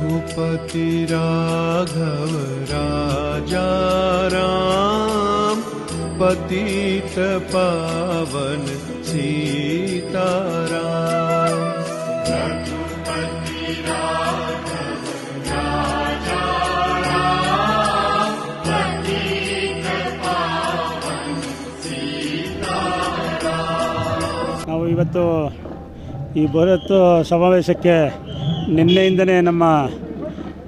रघुपति राघव राजा राम पतित पावन सीताराम ನಾವು ಇವತ್ತು ಈ ಬೃಹತ್ ಸಮಾವೇಶಕ್ಕೆ ನಿನ್ನೆಯಿಂದಲೇ ನಮ್ಮ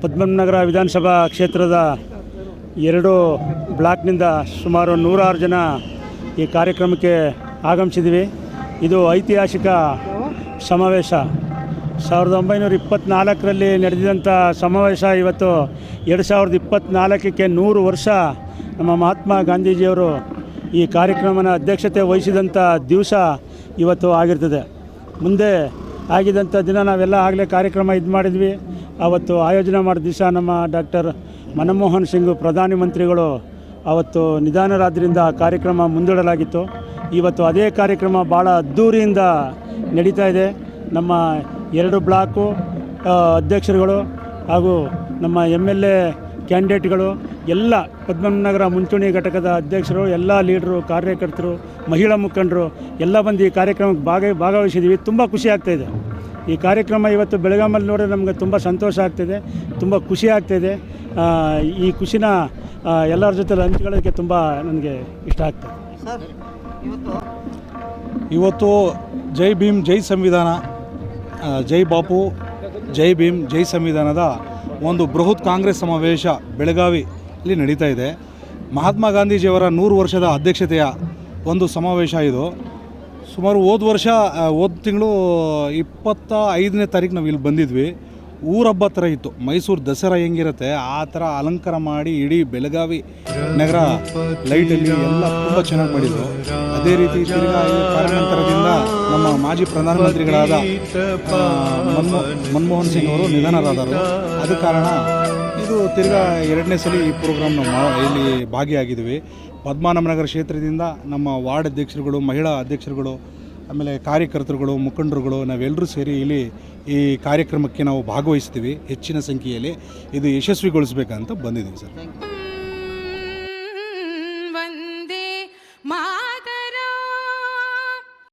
ಪದ್ಮನಗರ ವಿಧಾನಸಭಾ ಕ್ಷೇತ್ರದ ಎರಡು ಬ್ಲಾಕ್ನಿಂದ ಸುಮಾರು ನೂರಾರು ಜನ ಈ ಕಾರ್ಯಕ್ರಮಕ್ಕೆ ಆಗಮಿಸಿದ್ವಿ. ಇದು ಐತಿಹಾಸಿಕ ಸಮಾವೇಶ. ಸಾವಿರದ ಒಂಬೈನೂರ ಇಪ್ಪತ್ತ್ನಾಲ್ಕರಲ್ಲಿ ನಡೆದಿದಂಥ ಸಮಾವೇಶ ಇವತ್ತು ಎರಡು ಸಾವಿರದ ಇಪ್ಪತ್ತ್ನಾಲ್ಕಕ್ಕೆ ನೂರು ವರ್ಷ ನಮ್ಮ ಮಹಾತ್ಮ ಗಾಂಧೀಜಿಯವರು ಈ ಕಾರ್ಯಕ್ರಮನ ಅಧ್ಯಕ್ಷತೆ ವಹಿಸಿದಂಥ ದಿವಸ ಇವತ್ತು ಆಗಿರ್ತದೆ. ಮುಂದೆ ಆಗಿದ್ದಂಥ ದಿನ ನಾವೆಲ್ಲ ಆಗಲೇ ಕಾರ್ಯಕ್ರಮ ಇದು ಮಾಡಿದ್ವಿ. ಅವತ್ತು ಆಯೋಜನೆ ಮಾಡಿದ ದಿವಸ ನಮ್ಮ ಡಾಕ್ಟರ್ ಮನಮೋಹನ್ ಸಿಂಗ್ ಪ್ರಧಾನಿ ಮಂತ್ರಿಗಳು ಅವತ್ತು ನಿಧಾನರಾದ್ರಿಂದ ಆ ಕಾರ್ಯಕ್ರಮ ಮುಂದೂಡಲಾಗಿತ್ತು. ಇವತ್ತು ಅದೇ ಕಾರ್ಯಕ್ರಮ ಭಾಳ ಅದ್ಧೂರಿಯಿಂದ ನಡೀತಾ ಇದೆ. ನಮ್ಮ ಎರಡು ಬ್ಲಾಕು ಅಧ್ಯಕ್ಷರುಗಳು ಹಾಗೂ ನಮ್ಮ ಎಂ ಎಲ್ ಎ ಕ್ಯಾಂಡಿಡೇಟ್ಗಳು ಎಲ್ಲ ಪದ್ಮನಗರ ಮುಂಚೂಣಿ ಘಟಕದ ಅಧ್ಯಕ್ಷರು ಎಲ್ಲ ಲೀಡ್ರು ಕಾರ್ಯಕರ್ತರು ಮಹಿಳಾ ಮುಖಂಡರು ಎಲ್ಲ ಬಂದು ಈ ಕಾರ್ಯಕ್ರಮಕ್ಕೆ ಭಾಗ ಭಾಗವಹಿಸಿದ್ದೀವಿ ತುಂಬ ಖುಷಿ ಆಗ್ತಾಯಿದೆ ಈ ಕಾರ್ಯಕ್ರಮ ಇವತ್ತು ಬೆಳಗಾಮಲ್ಲಿ ನೋಡಿದ್ರೆ ನಮಗೆ ತುಂಬ ಸಂತೋಷ ಆಗ್ತಿದೆ. ತುಂಬ ಖುಷಿ ಆಗ್ತಾಯಿದೆ ಈ ಖುಷಿನ ಎಲ್ಲರ ಜೊತೆ ಹಂಚ್ಕೊಳ್ಳೋದಕ್ಕೆ ತುಂಬ ನನಗೆ ಇಷ್ಟ ಆಗ್ತದೆ ಸರ್ ಇವತ್ತು? ಇವತ್ತು ಜೈ ಭೀಮ್ ಜೈ ಸಂವಿಧಾನ ಜೈ ಬಾಪು ಜೈ ಭೀಮ್ ಜೈ ಸಂವಿಧಾನದ ಒಂದು ಬೃಹತ್ ಕಾಂಗ್ರೆಸ್ ಸಮಾವೇಶ ಬೆಳಗಾವಿಯಲ್ಲಿ ನಡೀತಾ ಇದೆ. ಮಹಾತ್ಮ ಗಾಂಧೀಜಿಯವರ ನೂರು ವರ್ಷದ ಅಧ್ಯಕ್ಷತೆಯ ಒಂದು ಸಮಾವೇಶ ಇದು. ಸುಮಾರು ಹೋದ ವರ್ಷ ಹೋದ ತಿಂಗಳು ಇಪ್ಪತ್ತ ಐದನೇ ತಾರೀಕು ನಾವು ಇಲ್ಲಿ ಬಂದಿದ್ವಿ. ಊರಬ್ಬ ಥರ ಇತ್ತು. ಮೈಸೂರು ದಸರಾ ಹೆಂಗಿರುತ್ತೆ, ಆ ಥರ ಅಲಂಕಾರ ಮಾಡಿ ಇಡೀ ಬೆಳಗಾವಿ ನಗರ ಲೈಟಲ್ಲಿ ಎಲ್ಲ ತುಂಬ ಚೆನ್ನಾಗಿ ಮಾಡಿದ್ರು. ಅದೇ ರೀತಿ ಕಾರಣಾಂತರದಿಂದ ನಮ್ಮ ಮಾಜಿ ಪ್ರಧಾನಮಂತ್ರಿಗಳಾದ ಮನ್ಮೋ, ಮನಮೋಹನ್ ಸಿಂಗ್ ಅವರು ನಿಧನರಾದರು. ಅದ ಕಾರಣ ಇದು ತಿರ್ಗಾ ಎರಡನೇ ಸಲ ಈ ಪ್ರೋಗ್ರಾಮ್ ನಾವು ಇಲ್ಲಿ ಭಾಗಿಯಾಗಿದ್ವಿ. ಪದ್ಮಾನಮನಗರ ಕ್ಷೇತ್ರದಿಂದ ನಮ್ಮ ವಾರ್ಡ್ ಅಧ್ಯಕ್ಷರುಗಳು, ಮಹಿಳಾ ಅಧ್ಯಕ್ಷರುಗಳು ಆಮೇಲೆ ಕಾರ್ಯಕರ್ತರುಗಳು, ಮುಖಂಡರುಗಳು ನಾವೆಲ್ಲರೂ ಸೇರಿ ಇಲ್ಲಿ ಈ ಕಾರ್ಯಕ್ರಮಕ್ಕೆ ನಾವು ಭಾಗವಹಿಸ್ತೀವಿ ಹೆಚ್ಚಿನ ಸಂಖ್ಯೆಯಲ್ಲಿ. ಇದು ಯಶಸ್ವಿಗೊಳಿಸ್ಬೇಕಂತ ಬಂದಿದ್ದೀವಿ ಸರ್.